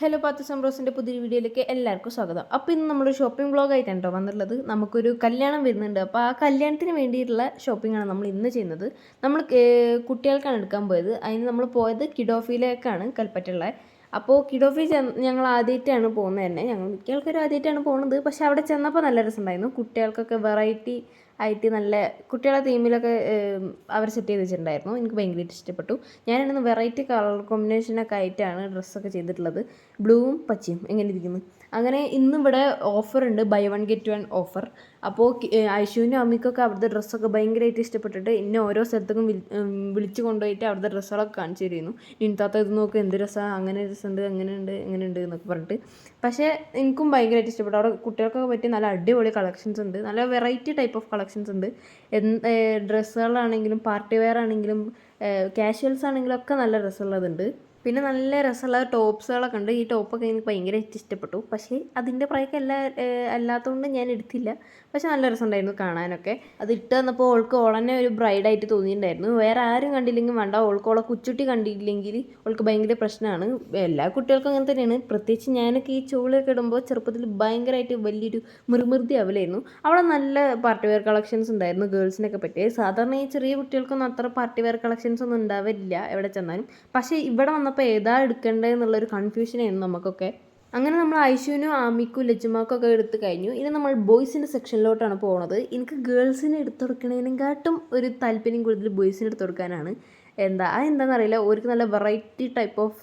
Hello പാത്തു സംബ്രോസിന്റെ പുതിയ വീഡിയോയിലേക്ക് എല്ലാവർക്കും സ്വാഗതം. അപ്പോൾ ഇന്ന് നമ്മളൊരു ഷോപ്പിംഗ് വ്ളോഗ് ആയിട്ടാണ് വന്നിട്ടുള്ളത്. നമുക്കൊരു കല്യാണം വരുന്നുണ്ട്. അപ്പോൾ ആ കല്യാണത്തിന് വേണ്ടിയിട്ടുള്ള ഷോപ്പിങ്ങാണ് നമ്മൾ ഇന്ന് ചെയ്യുന്നത്. നമ്മൾ കുട്ടികൾക്കാണ് എടുക്കാൻ പോയത്. അതിന് നമ്മൾ പോയത് കിഡോഫിയിലേക്കാണ് കൽപ്പറ്റുള്ള. അപ്പോൾ കിഡോഫി ഞങ്ങൾ ആദ്യമായിട്ടാണ് പോകുന്നത് തന്നെ. ഞങ്ങൾ മിക്ക ആൾക്കാരും ആദ്യമായിട്ടാണ് പോകുന്നത്. പക്ഷേ അവിടെ ചെന്നപ്പോൾ നല്ല രസമുണ്ടായിരുന്നു. കുട്ടികൾക്കൊക്കെ വെറൈറ്റി ആയിട്ട് നല്ല കുട്ടികളെ തീമിലൊക്കെ അവർ സെറ്റ് ചെയ്ത് വെച്ചിട്ടുണ്ടായിരുന്നു. എനിക്ക് ഭയങ്കരമായിട്ട് ഇഷ്ടപ്പെട്ടു. ഞാനിന്ന് വെറൈറ്റി കളർ കോമ്പിനേഷനൊക്കെ ആയിട്ടാണ് ഡ്രസ്സൊക്കെ ചെയ്തിട്ടുള്ളത്. ബ്ലൂവും പച്ചയും. എങ്ങനെ ഇരിക്കുന്നു? അങ്ങനെ ഇന്നും ഇവിടെ ഓഫർ ഉണ്ട്. Buy one get one offer അപ്പോൾ ഐശുവിനും അമ്മിക്കൊക്കെ അവിടുത്തെ ഡ്രസ്സൊക്കെ ഭയങ്കരമായിട്ട് ഇഷ്ടപ്പെട്ടിട്ട് എന്നെ ഓരോ സ്ഥലത്തേക്കും വിളിച്ചു കൊണ്ടുപോയിട്ട് അവിടുത്തെ ഡ്രസ്സുകളൊക്കെ കാണിച്ചു തരുന്നു. നിൻതാത്ത ഇത് നോക്ക് എന്ത് രസമാണ് അങ്ങനെ രസമുണ്ട് അങ്ങനെ ഉണ്ട് അങ്ങനെ ഉണ്ട് എന്നൊക്കെ പറഞ്ഞിട്ട്. പക്ഷേ എനിക്കും ഭയങ്കരമായിട്ട് ഇഷ്ടപ്പെട്ടു. അവിടെ കുട്ടികൾക്കൊക്കെ പറ്റിയ നല്ല അടിപൊളി കളക്ഷൻസ് ഉണ്ട്. നല്ല വെറൈറ്റി ടൈപ്പ് ഓഫ് കളക്ഷൻസ് ഉണ്ട്. ഡ്രസ്സുകളാണെങ്കിലും പാർട്ടി വെയർ ആണെങ്കിലും കാഷ്വൽസ് ആണെങ്കിലും ഒക്കെ നല്ല രസമുള്ളതുണ്ട്. പിന്നെ നല്ല രസമുള്ള ടോപ്സുകളൊക്കെ ഉണ്ട്. ഈ ടോപ്പൊക്കെ എനിക്ക് ഭയങ്കരമായിട്ട് ഇഷ്ടപ്പെട്ടു. പക്ഷേ അതിന്റെ പ്രൈക്ക് എല്ലാ അല്ലാത്തതുകൊണ്ട് ഞാൻ എടുത്തില്ല. പക്ഷെ നല്ല രസമുണ്ടായിരുന്നു കാണാനൊക്കെ. അത് ഇട്ട് തന്നപ്പോൾ ഓൾക്ക് ഓളന്നെ ഒരു ബ്രൈഡായിട്ട് തോന്നിയിട്ടുണ്ടായിരുന്നു. വേറെ ആരും കണ്ടില്ലെങ്കിൽ വേണ്ട. ഓൾക്ക് ഓളെ കുച്ചുട്ടി കണ്ടില്ലെങ്കിൽ ഓൾക്ക് ഭയങ്കര പ്രശ്നമാണ്. എല്ലാ കുട്ടികൾക്കും അങ്ങനെ തന്നെയാണ്. പ്രത്യേകിച്ച് ഞാനൊക്കെ ഈ ചോളിയൊക്കെ ഇടുമ്പോൾ ചെറുപ്പത്തിൽ ഭയങ്കരമായിട്ട് വലിയൊരു മുറുമുറുതി അവലായിരുന്നു അവിടെ നല്ല പാർട്ടി വെയർ കളക്ഷൻസ് ഉണ്ടായിരുന്നു ഗേൾസിനൊക്കെ പറ്റിയ. സാധാരണ ഈ ചെറിയ കുട്ടികൾക്കൊന്നും അത്ര പാർട്ടി വെയർ കളക്ഷൻസ് ഒന്നും ഉണ്ടാവില്ല എവിടെ ചെന്നാലും. പക്ഷേ ഇവിടെ വന്നപ്പോൾ ഏതാ എടുക്കേണ്ടത് എന്നുള്ളൊരു കൺഫ്യൂഷനായിരുന്നു നമുക്കൊക്കെ. അങ്ങനെ നമ്മൾ ഐശുവിനും ആമിക്കും ലജ്ജുമാക്കും ഒക്കെ എടുത്തു കഴിഞ്ഞു. ഇനി നമ്മൾ ബോയ്സിന്റെ സെക്ഷനിലോട്ടാണ് പോകുന്നത് എനിക്ക് ഗേൾസിന് എടുത്തു കൊടുക്കണേനെക്കാട്ടും ഒരു താല്പര്യം കൂടുതൽ ബോയ്സിന് എടുത്തു കൊടുക്കാനാണ്. എന്താ അതെന്താണെന്ന് അറിയില്ല. അവർക്ക് നല്ല വെറൈറ്റി ടൈപ്പ് ഓഫ്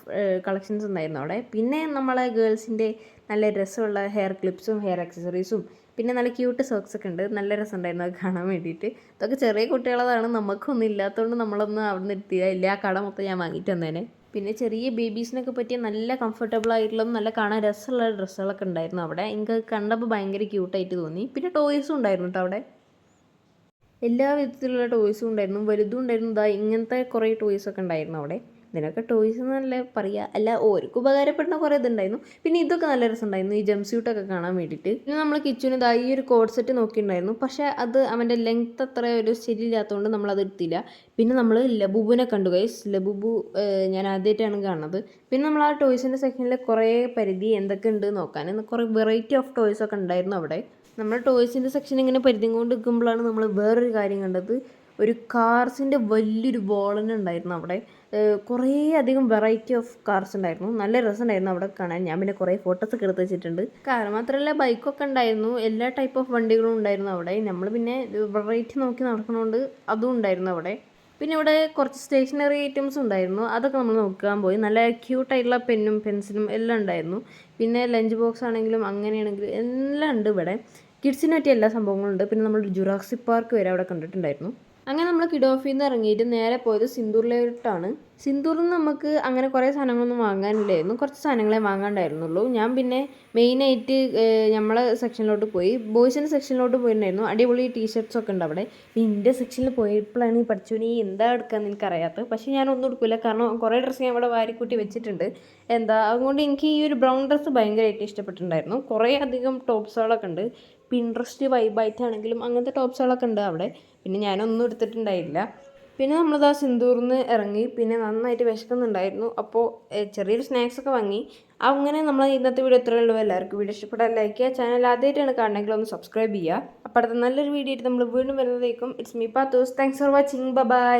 കളക്ഷൻസ് ഉണ്ടായിരുന്നു അവിടെ. പിന്നെ നമ്മളെ ഗേൾസിന്റെ നല്ല രസമുള്ള ഹെയർ ക്ലിപ്സും ഹെയർ ആക്സസറീസും പിന്നെ നല്ല ക്യൂട്ട് സോക്സ് ഒക്കെ ഉണ്ട്. നല്ല രസമുണ്ടായിരുന്നു അത് കാണാൻ വേണ്ടിയിട്ട്. ഇതൊക്കെ ചെറിയ കുട്ടികളതാണ്. നമുക്കൊന്നും ഇല്ലാത്തതുകൊണ്ട് നമ്മളൊന്നും അവിടെ നിന്ന് എത്തിയില്ല ആ കട മൊത്തം ഞാൻ വാങ്ങിയിട്ട് തന്നേനെ പിന്നെ ചെറിയ ബേബീസിനൊക്കെ പറ്റിയ നല്ല കംഫർട്ടബിൾ ആയിട്ടുള്ളതും നല്ല കാണാൻ രസമുള്ള ഡ്രസ്സുകളൊക്കെ ഉണ്ടായിരുന്നു അവിടെ. എനിക്ക് കണ്ടപ്പോൾ ഭയങ്കര ക്യൂട്ടായിട്ട് തോന്നി. പിന്നെ ടോയ്സും ഉണ്ടായിരുന്നു കേട്ടോ അവിടെ. എല്ലാ വിധത്തിലുള്ള ടോയ്സും ഉണ്ടായിരുന്നു. വലുതും ഉണ്ടായിരുന്നു. ഇതാ ഇങ്ങനത്തെ കുറേ ടോയ്സൊക്കെ ഉണ്ടായിരുന്നു അവിടെ. ഇതിനൊക്കെ ടോയ്സ് നല്ല പറയുക അല്ല ഓർക്ക് ഉപകാരപ്പെടുന്ന കുറേ ഇതുണ്ടായിരുന്നു. പിന്നെ ഇതൊക്കെ നല്ല രസമുണ്ടായിരുന്നു ഈ ജംപ് സ്യൂട്ടൊക്കെ കാണാൻ വേണ്ടിയിട്ട്. പിന്നെ നമ്മൾ കിച്ചന് ഇതാ ഈ ഒരു കോഡ് സെറ്റ് നോക്കിയിട്ടുണ്ടായിരുന്നു. പക്ഷേ അത് അവന്റെ ലെങ്ത് അത്ര ഒരു ശരിയില്ലാത്തതുകൊണ്ട് അത് എടുത്തില്ല. പിന്നെ നമ്മൾ ലബുബുവിനെ കണ്ടു ഗൈസ് ലബുബു ഞാൻ ആദ്യമായിട്ടാണ് കാണുന്നത്. പിന്നെ നമ്മൾ ആ ടോയ്സിന്റെ സെക്ഷനിൽ കുറേ പരിധി എന്തൊക്കെ ഉണ്ട് നോക്കാൻ. കുറേ വെറൈറ്റി ഓഫ് ടോയ്സ് ഒക്കെ ഉണ്ടായിരുന്നു അവിടെ. നമ്മൾ ടോയ്സിന്റെ സെക്ഷൻ ഇങ്ങനെ പരിധി കൊണ്ട് നിൽക്കുമ്പോഴാണ് നമ്മൾ വേറൊരു കാര്യം കണ്ടത്. ഒരു കാർസിന്റെ വലിയൊരു ബോളനെ ഉണ്ടായിരുന്നു അവിടെ. കുറേ അധികം വെറൈറ്റി ഓഫ് കാർസ് ഉണ്ടായിരുന്നു. നല്ല രസമുണ്ടായിരുന്നു അവിടെ കാണാൻ. ഞാൻ പിന്നെ കുറേ ഫോട്ടോസ് ഒക്കെ എടുത്ത് വെച്ചിട്ടുണ്ട്. കാർ മാത്രമല്ല ബൈക്കൊക്കെ ഉണ്ടായിരുന്നു. എല്ലാ ടൈപ്പ് ഓഫ് വണ്ടികളും ഉണ്ടായിരുന്നു അവിടെ. നമ്മൾ പിന്നെ വെറൈറ്റി നോക്കി നടക്കണോണ്ട് അതും ഉണ്ടായിരുന്നു അവിടെ. പിന്നെ ഇവിടെ കുറച്ച് സ്റ്റേഷനറി ഐറ്റംസ് ഉണ്ടായിരുന്നു. അതൊക്കെ നമ്മൾ നോക്കാൻ പോയി. നല്ല ക്യൂട്ടായിട്ടുള്ള പെന്നും പെൻസിലും എല്ലാം ഉണ്ടായിരുന്നു. പിന്നെ ലഞ്ച് ബോക്സ് ആണെങ്കിലും അങ്ങനെയാണെങ്കിലും എല്ലാം ഉണ്ട് ഇവിടെ. കിഡ്സിന് പറ്റിയ എല്ലാ സംഭവങ്ങളും ഉണ്ട്. പിന്നെ നമ്മൾ ജുറാക്സി പാർക്ക് വരെ അവിടെ കണ്ടിട്ടുണ്ടായിരുന്നു. അങ്ങനെ നമ്മൾ കിഡോഫിൽ നിന്ന് ഇറങ്ങിയിട്ട് നേരെ പോയത് സിന്ദൂറിലോട്ടാണ്. സിന്ദൂറിൽ നിന്ന് നമുക്ക് അങ്ങനെ കുറേ സാധനങ്ങളൊന്നും വാങ്ങാനില്ലായിരുന്നു. കുറച്ച് സാധനങ്ങളെ വാങ്ങാണ്ടായിരുന്നുള്ളൂ. ഞാൻ പിന്നെ മെയിനായിട്ട് നമ്മളെ സെക്ഷനിലോട്ട് പോയി. ബോയ്സിന്റെ സെക്ഷനിലോട്ട് പോയിട്ടുണ്ടായിരുന്നു. അടിപൊളി ടീഷർട്ട്സ് ഒക്കെ ഉണ്ട് അവിടെ. എന്റെ സെക്ഷനിൽ പോയപ്പോഴാണ് ഈ പഠിച്ചോനി എന്താ എടുക്കാന്ന് എനിക്കറിയാത്തത്. പക്ഷേ ഞാൻ ഒന്നും എടുക്കില്ല കാരണം കുറേ ഡ്രസ്സ് ഞാൻ ഇവിടെ വാരിക്കൂട്ടി വെച്ചിട്ടുണ്ട്. എന്താ അതുകൊണ്ട് എനിക്ക് ഈ ഒരു ബ്രൗൺ ഡ്രസ്സ് ഭയങ്കരമായിട്ട് ഇഷ്ടപ്പെട്ടിട്ടുണ്ടായിരുന്നു. കുറേ അധികം ടോപ്സുകളൊക്കെ ഉണ്ട്. പിൻട്രസ്റ്റ് വൈബായിട്ടാണെങ്കിലും അങ്ങനത്തെ ടോപ്സുകളൊക്കെ ഉണ്ട് അവിടെ. പിന്നെ ഞാനൊന്നും എടുത്തിട്ടുണ്ടായില്ല. പിന്നെ നമ്മളിതാ സിന്ദൂറിന്ന് ഇറങ്ങി. പിന്നെ നന്നായിട്ട് വിശക്കുന്നുണ്ടായിരുന്നു. അപ്പോൾ ചെറിയൊരു സ്നാക്സ് ഒക്കെ വാങ്ങി. അങ്ങനെ നമ്മൾ ഇന്നത്തെ വീഡിയോ ഇത്രയേ ഉള്ളൂ. എല്ലാവർക്കും വീഡിയോ ഇഷ്ടപ്പെട്ടാൽ ലൈക്ക് ചെയ്യുക. ചാനൽ ആദ്യമായിട്ടാണ് കാണണമെങ്കിൽ ഒന്ന് സബ്സ്ക്രൈബ് ചെയ്യുക. അപ്പോൾ അടുത്ത നല്ലൊരു വീഡിയോ ആയിട്ട് നമ്മൾ വീണ്ടും വരുന്നതേക്കും it's me Pathus thanks for watching bye